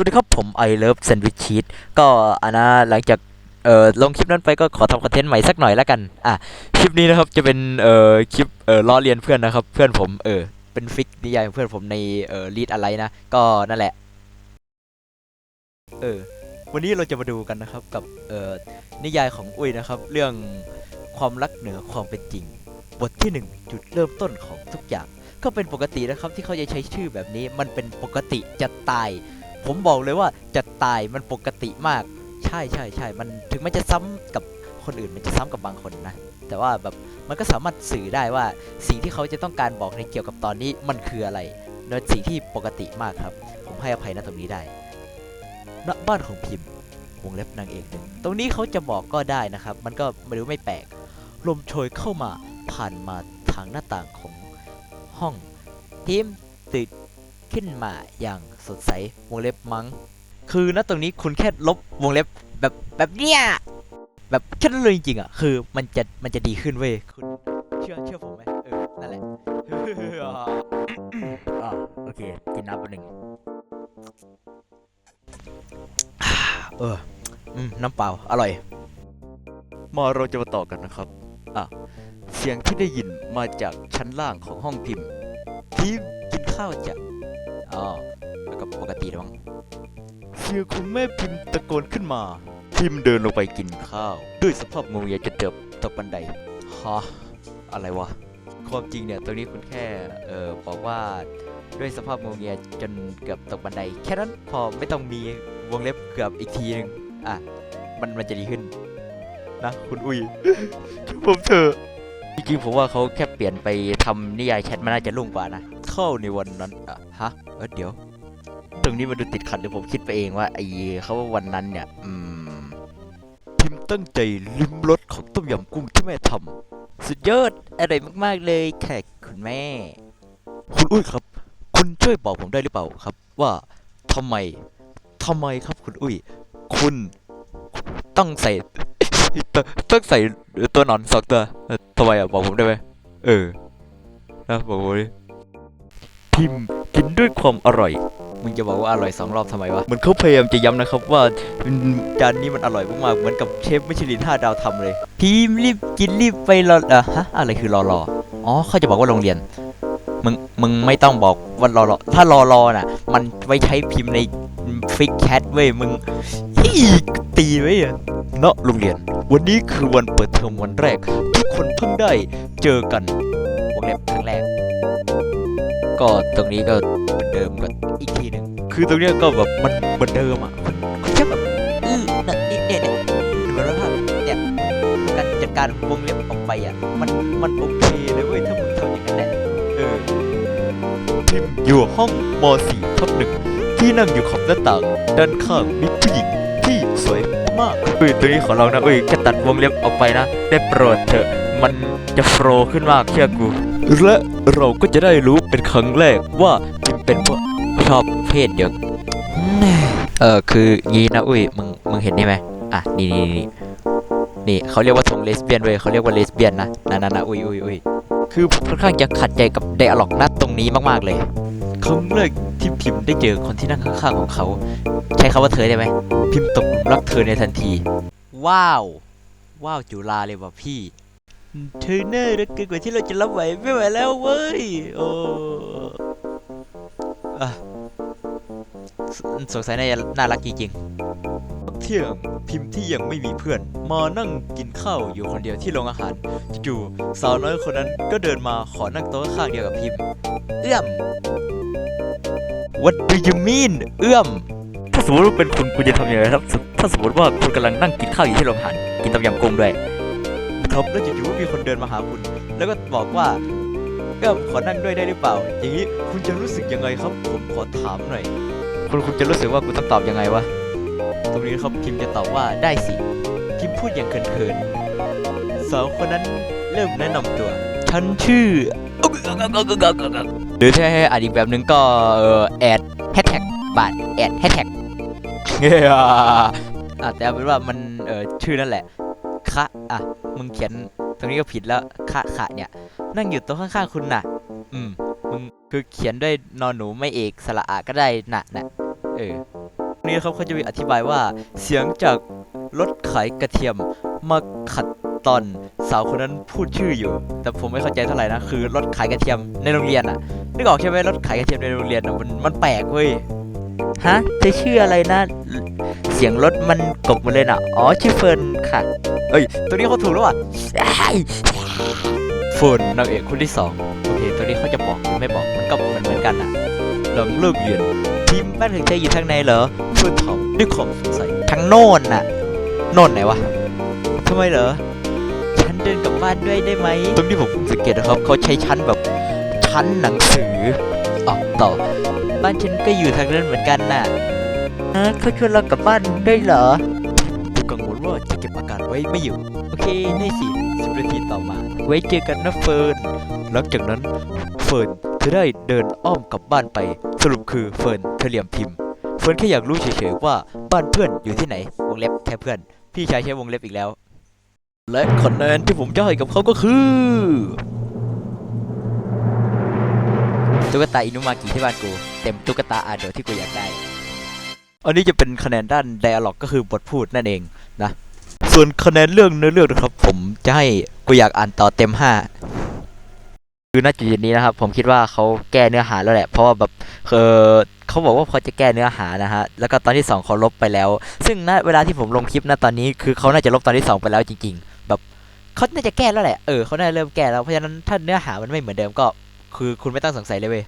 วัสดีครับผมไอเลิฟแซนด์วิชชีสก็อันนะหลังจากเอ่อลงคลิปนั้นไปก็ขอทำคอนเทนต์ใหม่สักหน่อยแล้วกันอะคลิปนี้นะครับจะเป็นเอ่อคลิปเอ่อล้อเลียนเพื่อนนะครับ เพื่อนผมเออเป็นฟิกนิยายของเพื่อนผมในเอ่อรีดอะไรนะก็นั่นแหละเออวันนี้เราจะมาดูกันนะครับกับเอ่อนิยายของอุ้ยนะครับ เรื่องความรักเหนือความเป็นจริง บทที่หนึ่งจุดเริ่มต้นของทุกอย่างก็เป็นปกตินะครับที่เขาจะใช้ชื่อแบบนี้มันเป็นปกติจะตาย ผมบอกเลยว่าจะตายมันปกติมาก ใช่ใช่ใช่มันถึงมันจะซ้ำกับคนอื่นมันจะซ้ำกับบางคนนะ แต่ว่าแบบมันก็สามารถสื่อได้ว่าสิ่งที่เขาจะต้องการบอกในเกี่ยวกับตอนนี้มันคืออะไรเนอะสิ่งที่ปกติมากครับ ผมให้อภัยนะตรงนี้ได้ณบ้านของพิมพ์วงเล็บนางเอกหนึ่งตรงนี้เขาจะบอกก็ได้นะครับ มันก็ไม่รู้ไม่แปลก ลมโชยเข้ามาผ่านมาทางหน้าต่างของห้องพิมพ์ตื่น ขึ้นมาอย่างสดใสวงเล็บมัง้ง คือณตรงนี้คุณแค่ลบวงเล็บแบบแบบเนี้ยแบบแค่นั้นเลยจริงๆอะคือมันจะมันจะดีขึ้นเว้ยคุณเชื่อเชื่อผมไหมเออนั่นแหละอ่าโอเคกินน้ำแป๊บหนึงอ่าเอออืมน้ำเปล่า อร่อย มาเราจะมาต่อกันนะครับ อะ เสียงที่ได้ยินมาจากชั้นล่างของห้องพิมพ์ พิมพ์กินข้าวจ้ะ อ๋อแล้วก็ปกติแล้วมั้งเสียงของแม่พิมพ์ตะโกนขึ้นมา พิมพ์เดินลงไปกินข้าว ด้วยสภาพงงเงียจนเกือบตกบันไดฮะอะไรวะความจริงเนี่ยตรงนี้คุณแค่เออบอกว่าด้วยสภาพงงเงียจนเกือบตกบันได แค่นั้นพอไม่ต้องมีวงเล็บเกือบอีกทีหนึงอะมันมันจะดีขึ้น นะคุณอุ้ยช่วยผมเถอะจริงๆผมว่าเขาแค่เปลี่ยนไปทำนิยายแชทมันน่าจะรุ่งกว่านะ เข้าในวันนั้นอะฮะเออเดี๋ยว ตรงนี้มันดูติดขัดหรือผมคิดไปเองว่าไอ้เขาว่าวันนั้นเนี่ย อืมพิมพ์ตั้งใจลิมรสของต้มยำกุ้งที่แม่ทำสุดยอดอร่อยมากๆเลยแขกคุณแม่ คุณอุ้ยครับ คุณช่วยบอกผมได้หรือเปล่าครับ ว่าทำไมทำไมครับคุณอุ้ย คุณต้องใส่ต้องต้องใส่ตัวหนอนสองตัวทำไมอะบอกผมได้ไหมเออนะบอกผมดิ พิมพ์กินด้วยความอร่อย มึงจะบอกว่าอร่อยสองรอบทำไมวะเหมือนเขาพยายามจะย้ำนะครับว่าอืมจานนี้มันอร่อยมากๆเหมือนกับเชฟมิชลินห้าดาวทำเลยพีมรีบกินรีบไปรออะฮะอะไรคือรอรออ๋อเขาจะบอกว่าโรงเรียนมึงมึงไม่ต้องบอกว่ารอรอถ้ารอรอน่ะ มันไว้ใช้พิมพ์ในฟิกแคทเว้ยมึงอีตีไว้อะเนาะโรงเรียน วันนี้คือวันเปิดเทอมวันแรก ทุกคนเพิ่งได้เจอกัน ก็ตรงนี้ก็เหมือนเดิมก็อีกทีหนึ่งคือตรงเนี้ยก็แบบมันเหมือนเดิมอะมันแค่แบบอือน่ะนี่เนี่ยเนี่ยเหมือนว่าเนี่ยการจัดการวงเล็บออกไปอะมันมันโอเคเลยเว้ยถ้ามึงทำอย่างนั้นแหละเออพิมอยู่ห้องม .4 ทับหนึ่งที่นั่งอยู่ขอบหน้าต่างด้านข้างมีผู้หญิงที่สวยมากเอ้ยตรงนี้ขอร้องนะเอ้ยแค่ตัดวงเล็บออกไปนะ ได้โปรดเถอะ มันจะโฟล์ขึ้นมากเชื่อกู และเราก็จะได้รู้เป็นครั้งแรกว่าพิมเป็นพวกชอบเพศเดียวแน่เออคืองี้นะอุ้ยมึงมึงเห็นนี่ไหมอะนี่นี่นี่นี่เขาเรียกว่าทรงเลสเบี้ยนเว้ยเขาเรียกว่าเลสเบี้ยนนะนั่นนั่นะอุ้ยอุ้ยอุ้ยคือผมค่อนข้างจะขัดใจกับไดอะล็อกนัดตรงนี้มากๆเลยครั้งแรกที่พิมพ์ได้เจอคนที่นั่งข้างๆของเขา ใช้คำว่าเธอได้ไหมพิมพ์ตกหลุมรักเธอในทันที ว้าว ว้าวจุฬาเลยว่ะพี่ เธอน่ารักเกินกว่าที่เราจะรับไหวไม่ไหวแล้วเว้ย โอ้อะสสงสัยน่าจะน่ารักจริงๆเที่ยงพิมพ์ที่ยังไม่มีเพื่อน มานั่งกินข้าวอยู่คนเดียวที่โรงอาหารจู่ๆสาวน้อยคนนั้นก็เดินมาขอนั่งโต๊ะข้างเดียวกับพิมพ์ เอื้อม What do you mean เอื้อม ถ้าสมมติว่าเป็นคุณคุณจะทำยังไงครับ ถ้าสมมติว่าคุณกำลังนั่งกินข้าวอยู่ที่โรงอาหาร กินต้มยำกุ้งด้วย ครับแล้วจู่ๆก็มีคนเดินมาหาคุณ แล้วก็บอกว่าเออขอนั่งด้วยได้หรือเปล่า อย่างนี้คุณจะรู้สึกยังไงครับผมขอถามหน่อย คุณคุณจะรู้สึกว่าคุณต้องตอบยังไงวะ ตรงนี้ครับพิมจะตอบว่าได้สิพิมพูดอย่างเขินๆสาวคนนั้นเริ่มแนะนำตัว ฉันชื่อ หรือถ้าให้อ่านอีกแบบนึงก็เออแอดแฮชแท็กบาทแอดแฮชแท็กเงี้ยอะแต่เอาเป็นว่ามันเออชื่อนั่นแหละ คะอะ มึงเขียนตรงนี้ก็ผิดแล้วคะคะเนี่ย นั่งอยู่โต๊ะข้างๆคุณน่ะ อืม มึงคือเขียนด้วยนอนหนูไม่เอกสระอะก็ได้น่ะน่ะเออนี่นะครับเขาจะมีอธิบายว่าเสียงจากรถขายกระเทียมมาขัดตอนสาวคนนั้นพูดชื่ออยู่ แต่ผมไม่เข้าใจเท่าไหร่นะคือรถขายกระเทียมในโรงเรียนอะนึกออกใช่ไหมรถขายกระเทียมในโรงเรียนอะมันมันแปลกเว้ย ฮะเธอชื่ออะไรนะ เสียงรถมันกบมาเลยนะอ๋อชื่อเฟิร์นค่ะเอ้ยตัวนี้เขาถูกแล้วอะเฟิร์นนางเอกคนที่สองโอเคตัวนี้เขาจะบอกหรือไม่บอกมันก็เหมือนเหมือนกันนะหลังเลิกเรียนทีมบ้านถึงใจอยู่ทางในเหรอเฟิร์นถามด้วยความสงสัยทางโน่นน่ะโน่นไหนวะทำไมเหรอฉันเดินกลับบ้านด้วยได้ไหมตรงที่ผมสังเกตนะครับเขาใช้ชั้นแบบชั้นหนังสือ อ๋อต่อ บ้านฉันก็อยู่ทางนั้นเหมือนกันน่ะฮะเขาชวนเรากลับบ้านได้เหรอกูกังวลว่าจะเก็บอาการไว้ไม่อยู่ โอเคได้สิสิบนาทีต่อมา ไว้เจอกันนะเฟิร์น หลังจากนั้นเฟิร์นเธอได้เดินอ้อมกลับบ้านไป สรุปคือเฟิร์นเธอเหลี่ยมพิมพ์ เฟิร์นแค่อยากรู้เฉยๆว่าบ้านเพื่อนอยู่ที่ไหน วงเล็บแค่เพื่อน พี่ชายใช้วงเล็บอีกแล้ว และคะแนนที่ผมจะให้กับเขาก็คือ ตุ๊กตาอินุมากิที่บ้านกู เต็มตุ๊กตาอาโดที่กูอยากได้ อันนี้จะเป็นคะแนนด้านไดอะล็อกก็คือบทพูดนั่นเองนะ ส่วนคะแนนเรื่องเนื้อเรื่องนะครับ ผมจะให้กูอยากอ่านต่อเต็มห้าคือณจุดนี้นะครับ ผมคิดว่าเขาแก้เนื้อหาแล้วแหละ เพราะว่าแบบเออเขาบอกว่าเขาจะแก้เนื้อหานะฮะ แล้วก็ตอนที่สองเขาลบไปแล้ว ซึ่งณเวลาที่ผมลงคลิปนะตอนนี้ คือเขาน่าจะลบตอนที่สองไปแล้วจริง ๆ แบบเขาน่าจะแก้แล้วแหละ เออเขาน่าจะเริ่มแก้แล้ว เพราะฉะนั้นถ้าเนื้อหามันไม่เหมือนเดิมก็ คือคุณไม่ต้องสงสัยเลยเว้ย